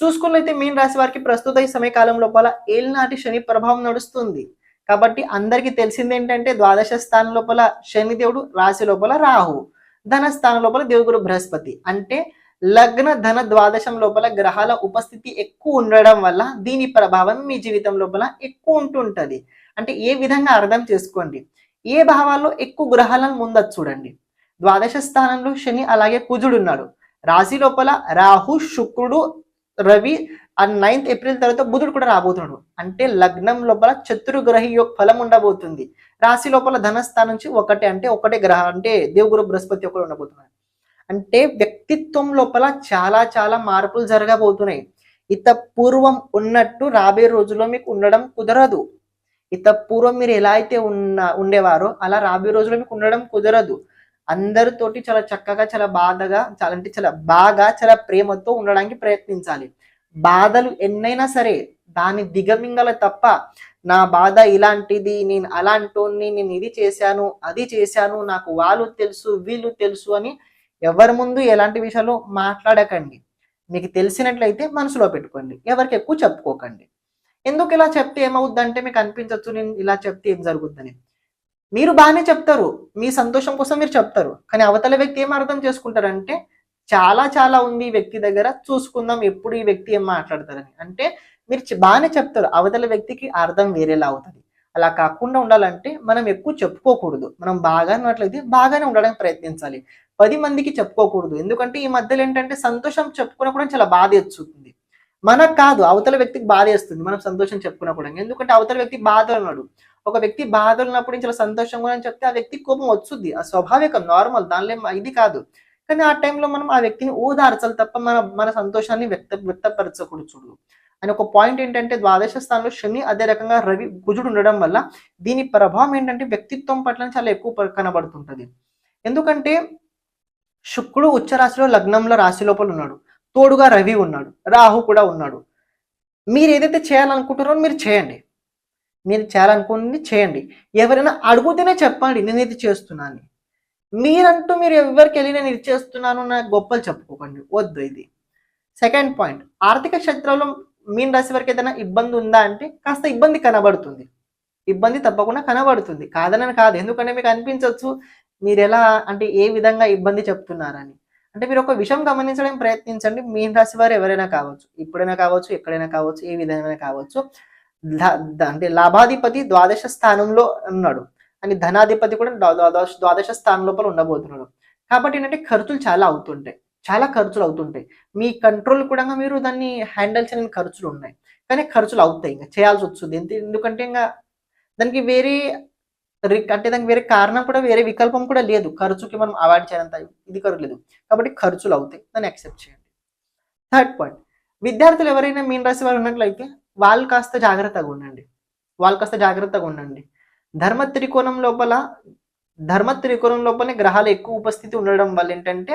చూసుకున్నైతే mean రాశి వారికి ప్రస్తుత ఈ సమయకాలం లోపల ఏలినాటి శని ప్రభావం నడుస్తుంది. కాబట్టి అందరికీ తెలిసింది ఏంటంటే ద్వాదశ స్థానం లోపల శని దేవుడు రాశి లోపల రాహు. ధన స్థానం లోపల దేవుగురు బృహస్పతి. అంటే లగ్న ధన ద్వాదశం లోపల గ్రహాల ఉపస్థితి ఎక్కువ ఉండడం వల్ల దీని ప్రభావం మీ జీవితం లోపల ఎక్కువ ఉంటుంటది. అంటే ఏ విధంగా అర్థం చేసుకోండి. ఏ భావాల్లో ఎక్కువ గ్రహాలను ముందచ్చు చూడండి. ద్వాదశ స్థానంలో శని అలాగే కుజుడు ఉన్నాడు. రాశి లోపల రాహు శుక్రుడు రవి ఆ నైన్త్ ఏప్రిల్ తర్వాత బుధుడు కూడా రాబోతున్నాడు. అంటే లగ్నం లోపల చతుర్గ్రహి యొక్క ఫలం ఉండబోతుంది. రాశి లోపల ధనస్థానం నుంచి ఒకటే అంటే ఒకటే గ్రహం అంటే దేవుగురు బృహస్పతి ఒకటి ఉండబోతున్నాడు అంటే వ్యక్తిత్వం లోపల చాలా చాలా మార్పులు జరగబోతున్నాయి. ఇత పూర్వం ఉన్నట్టు రాబోయే రోజుల్లో మీకు ఉండడం కుదరదు. ఇత పూర్వం మీరు ఎలా అయితే ఉన్న ఉండేవారో అలా రాబోయే రోజుల్లో మీకు ఉండడం కుదరదు. అందరితోటి చాలా చక్కగా చాలా బాధగా చాలా అంటే చాలా బాగా చాలా ప్రేమతో ఉండడానికి ప్రయత్నించాలి. బాధలు ఎన్నైనా సరే దాని దిగమింగల తప్ప నా బాధ ఇలాంటిది నేను అలాంటోని నేను ఇది చేశాను అది చేశాను నాకు వాళ్ళు తెలుసు వీళ్ళు తెలుసు అని ఎవరి ముందు ఎలాంటి విషయాలు మాట్లాడకండి. మీకు తెలిసినట్లయితే మనసులో పెట్టుకోండి. ఎవరికి ఎక్కువ చెప్పుకోకండి. ఎందుకు ఇలా చెప్తే ఏమవుద్దంటే మీకు అనిపించవచ్చు నేను ఇలా చెప్తే ఏం జరుగుద్దని. మీరు బాగానే చెప్తారు. మీ సంతోషం కోసం మీరు చెప్తారు. కానీ అవతల వ్యక్తి ఏం అర్థం చేసుకుంటారంటే చాలా చాలా ఉంది ఈ వ్యక్తి దగ్గర చూసుకుందాం ఎప్పుడు ఈ వ్యక్తి ఏం మాట్లాడతారని. అంటే మీరు బాగానే చెప్తారు. అవతల వ్యక్తికి అర్థం వేరేలా అవుతుంది. అలా కాకుండా ఉండాలంటే మనం ఎక్కువ చెప్పుకోకూడదు. మనం బాగా ఉన్నట్లయితే బాగానే ఉండడానికి ప్రయత్నించాలి. పది మందికి చెప్పుకోకూడదు. ఎందుకంటే ఈ మధ్యలో ఏంటంటే సంతోషం చెప్పుకున్నప్పుడు చాలా బాధ వచ్చుతుంది మనకు కాదు. అవతల వ్యక్తికి బాధ వేస్తుంది. మనం సంతోషం చెప్పుకున్నప్పుడు ఎందుకంటే అవతల వ్యక్తి బాధ ఉన్నాడు. ఒక వ్యక్తి బాధలు ఉన్నప్పుడు చాలా సంతోషంగా అని చెప్తే ఆ వ్యక్తి కోపం వచ్చుద్ది. ఆ స్వాభావికం నార్మల్ దానిలో ఇది కాదు. కానీ ఆ టైంలో మనం ఆ వ్యక్తిని ఓదార్చాలి తప్ప మన మన సంతోషాన్ని వ్యక్త వ్యక్తపరచకూడదు చూడు. అని ఒక పాయింట్ ఏంటంటే ద్వాదశ స్థానంలో శని అదే రకంగా రవి కుజుడు ఉండడం వల్ల దీని ప్రభావం ఏంటంటే వ్యక్తిత్వం పట్ల చాలా ఎక్కువ కనబడుతుంటుంది కనబడుతుంటది. ఎందుకంటే శుక్రుడు ఉచ్చరాశిలో లగ్నంలో రాశి లోపల ఉన్నాడు. తోడుగా రవి ఉన్నాడు. రాహు కూడా ఉన్నాడు. మీరు ఏదైతే చేయాలనుకుంటున్నారో మీరు చేయండి. మీరు చేయాలనుకుంది చేయండి. ఎవరైనా అడుగుతేనే చెప్పండి నేను ఇది చేస్తున్నాను. మీరంటూ మీరు ఎవరికి వెళ్ళి నేను ఇది చేస్తున్నాను నా గొప్పలు చెప్పుకోకండి. వద్దు ఇది. Second point. ఆర్థిక క్షేత్రంలో మీన్ రాశి వారికి ఏదైనా ఇబ్బంది ఉందా అంటే కాస్త ఇబ్బంది కనబడుతుంది. ఇబ్బంది తప్పకుండా కనబడుతుంది. కాదనని కాదు. ఎందుకంటే మీకు అనిపించవచ్చు మీరు ఎలా అంటే ఏ విధంగా ఇబ్బంది చెప్తున్నారని. అంటే మీరు ఒక విషయం గమనించడానికి ప్రయత్నించండి. మీన్ రాశి వారు ఎవరైనా కావచ్చు ఇప్పుడైనా కావచ్చు ఎక్కడైనా కావచ్చు ఏ విధంగా కావచ్చు. అంటే లాభాధిపతి ద్వాదశ స్థానంలో ఉన్నాడు. అని ధనాధిపతి కూడా ద్వాదశ ద్వాదశ స్థానం లోపల ఉండబోతున్నాడు. కాబట్టి ఏంటంటే ఖర్చులు చాలా అవుతుంటాయి. చాలా ఖర్చులు అవుతుంటాయి. మీ కంట్రోల్ కూడా మీరు దాన్ని హ్యాండిల్ చేయని ఖర్చులు ఉన్నాయి. కానీ ఖర్చులు అవుతాయి. ఇంకా చేయాల్సి వస్తుంది. ఎందుకంటే ఇంకా దానికి వేరే అంటే దానికి వేరే కారణం కూడా వేరే వికల్పం కూడా లేదు. ఖర్చుకి మనం అవాయిడ్ చేయనంత ఇది ఖర్చు లేదు కాబట్టి ఖర్చులు అవుతాయి. దాన్ని యాక్సెప్ట్ చేయండి. Third point. విద్యార్థులు ఎవరైనా మీన్ రాశి వారు ఉన్నట్లయితే వాళ్ళు కాస్త జాగ్రత్తగా ఉండండి. వాళ్ళు కాస్త జాగ్రత్తగా ఉండండి. ధర్మ త్రికోణం లోపల ధర్మ త్రికోణం లోపలనే గ్రహాలు ఎక్కువ ఉపస్థితి ఉండడం వల్ల ఏంటంటే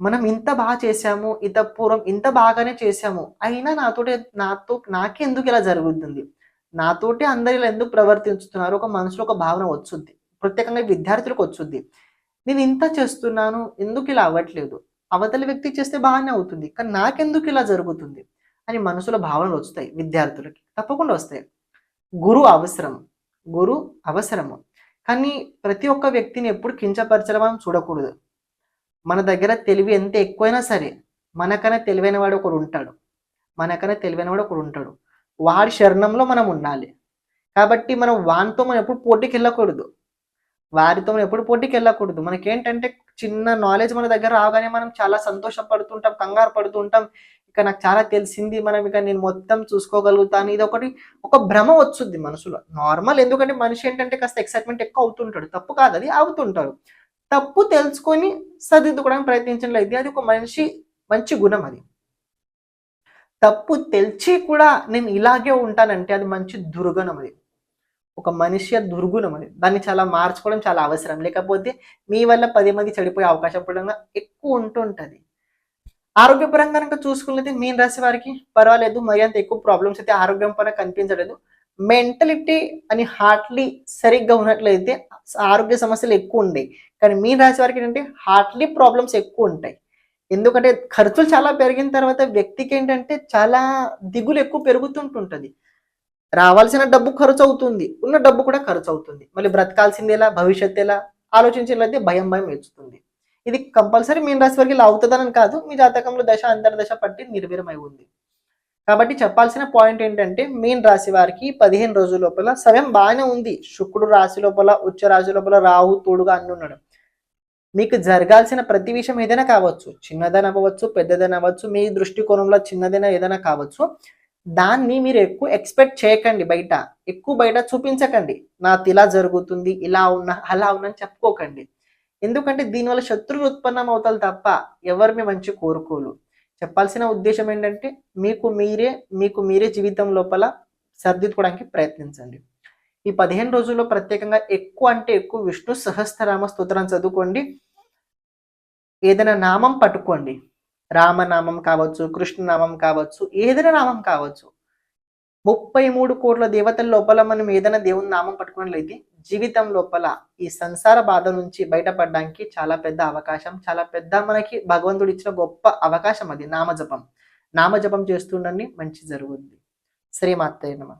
మనం ఇంత బాగా చేశాము ఇంత పూర్వం ఇంత బాగానే చేశాము అయినా నాతోటి నాతో నాకే ఎందుకు ఇలా జరుగుతుంది? నాతోటి అందరు ఇలా ఎందుకు ప్రవర్తించుతున్నారు? ఒక మనసులో ఒక భావన వచ్చుద్ది. ప్రత్యేకంగా విద్యార్థులకు వచ్చుద్ది. నేను ఇంత చేస్తున్నాను ఎందుకు ఇలా అవ్వట్లేదు? అవతల వ్యక్తి చేస్తే బాగానే అవుతుంది కానీ నాకెందుకు ఇలా జరుగుతుంది? అని మనసులో భావనలు వస్తాయి విద్యార్థులకి. తప్పకుండా వస్తాయి. గురు అవసరం గురు అవసరము. కానీ ప్రతి ఒక్క వ్యక్తిని ఎప్పుడు కించపరచడం మనం చూడకూడదు. మన దగ్గర తెలివి ఎంత ఎక్కువైనా సరే మనకన్నా తెలివైన వాడు ఒకడు ఉంటాడు. మనకన్నా తెలివైన వాడు ఒకడు ఉంటాడు. వాడి శరణంలో మనం ఉండాలి. కాబట్టి మనం వానితో మనం ఎప్పుడు పోటీకి వెళ్ళకూడదు. వారితో మనం ఎప్పుడు పోటీకి వెళ్ళకూడదు. మనకేంటంటే చిన్న నాలెడ్జ్ మన దగ్గర రాగానే మనం చాలా సంతోషపడుతుంటాం కంగారు పడుతుంటాం. ఇక నాకు చాలా తెలిసింది మనం ఇక నేను మొత్తం చూసుకోగలుగుతాను. ఇది ఒకటి ఒక భ్రమ వచ్చుద్ది మనసులో. నార్మల్ ఎందుకంటే మనిషి ఏంటంటే కాస్త ఎక్సైట్మెంట్ ఎక్కువ అవుతుంటాడు. తప్పు కాదు అది అవుతుంటాడు. తప్పు తెలుసుకొని సరిదిద్దుకోవడానికి ప్రయత్నించినట్లయితే అది ఒక మనిషి మంచి గుణం అది. తప్పు తెలిసి కూడా నేను ఇలాగే ఉంటానంటే అది మంచి దుర్గుణం అది. ఒక మనిషి దుర్గుణం అది. దాన్ని చాలా మార్చుకోవడం చాలా అవసరం. లేకపోతే మీ వల్ల పది మంది చెడిపోయే అవకాశం కూడా ఎక్కువ ఉంటుంటది. ఆరోగ్యపరంగా కనుక చూసుకున్నది మీన్ రాశి వారికి పర్వాలేదు. మరి అంత ఎక్కువ ప్రాబ్లమ్స్ అయితే ఆరోగ్యం పరంగా కనిపించలేదు. మెంటలిటీ అని హార్ట్లీ సరిగ్గా ఉన్నట్లయితే ఆరోగ్య సమస్యలు ఎక్కువ ఉండేవి కానీ మీన్ రాశి వారికి ఏంటంటే హార్ట్లీ ప్రాబ్లమ్స్ ఎక్కువ ఉంటాయి. ఎందుకంటే ఖర్చులు చాలా పెరిగిన తర్వాత వ్యక్తికి ఏంటంటే చాలా దిగులు ఎక్కువ పెరుగుతుంటుంటుంది. రావాల్సిన డబ్బు ఖర్చు అవుతుంది. ఉన్న డబ్బు కూడా ఖర్చు అవుతుంది. మళ్ళీ బ్రతకాల్సింది ఎలా భవిష్యత్తు ఎలా ఆలోచించినట్లయితే భయం భయం వేస్తుంది ఇది కంపల్సరీ మీన రాశి వారికి ఇలా అవుతుందని కాదు. మీ జాతకంలో దశ అంతర్దశ పట్టి నిర్వీరమై ఉంది. కాబట్టి చెప్పాల్సిన పాయింట్ ఏంటంటే మీన్ రాశి వారికి పదిహేను రోజుల లోపల సమయం బాగానే ఉంది. శుక్రుడు రాశి లోపల ఉచ్చ రాశి లోపల రాహు తోడుగా అన్ని ఉన్నాడు. మీకు జరగాల్సిన ప్రతి విషయం ఏదైనా కావచ్చు. చిన్నదని అవ్వచ్చు పెద్దదని అవ్వచ్చు మీ దృష్టికోణంలో చిన్నదైనా ఏదైనా కావచ్చు. దాన్ని మీరు ఎక్కువ ఎక్స్పెక్ట్ చేయకండి బయట. ఎక్కువ బయట చూపించకండి. నాకు ఇలా జరుగుతుంది ఇలా ఉన్నా అలా ఉన్నా చెప్పుకోకండి. ఎందుకంటే దీనివల్ల శత్రువులు ఉత్పన్నం అవుతారు తప్ప ఎవరిని మంచి కోరుకోలు చెప్పాల్సిన ఉద్దేశం ఏంటంటే మీకు మీరే మీకు మీరే జీవితం లోపల సర్దిద్దుకోవడానికి ప్రయత్నించండి. ఈ పదిహేను రోజుల్లో ప్రత్యేకంగా ఎక్కువ అంటే ఎక్కువ విష్ణు సహస్రనామ స్తోత్రం చదువుకోండి. ఏదైనా నామం పట్టుకోండి. రామనామం కావచ్చు కృష్ణనామం కావచ్చు ఏదైనా నామం కావచ్చు. ముప్పై మూడు కోట్ల దేవతల లోపల మనం ఏదైనా దేవుని నామం పట్టుకున్నట్లయితే జీవితం లోపల ఈ సంసార బాధ నుంచి బయటపడడానికి చాలా పెద్ద అవకాశం. చాలా పెద్ద మనకి భగవంతుడు ఇచ్చిన గొప్ప అవకాశం అది. నామజపం. నామజపం చేస్తుండండి మంచి జరుగుద్ది. శ్రీమాత్రే నమ.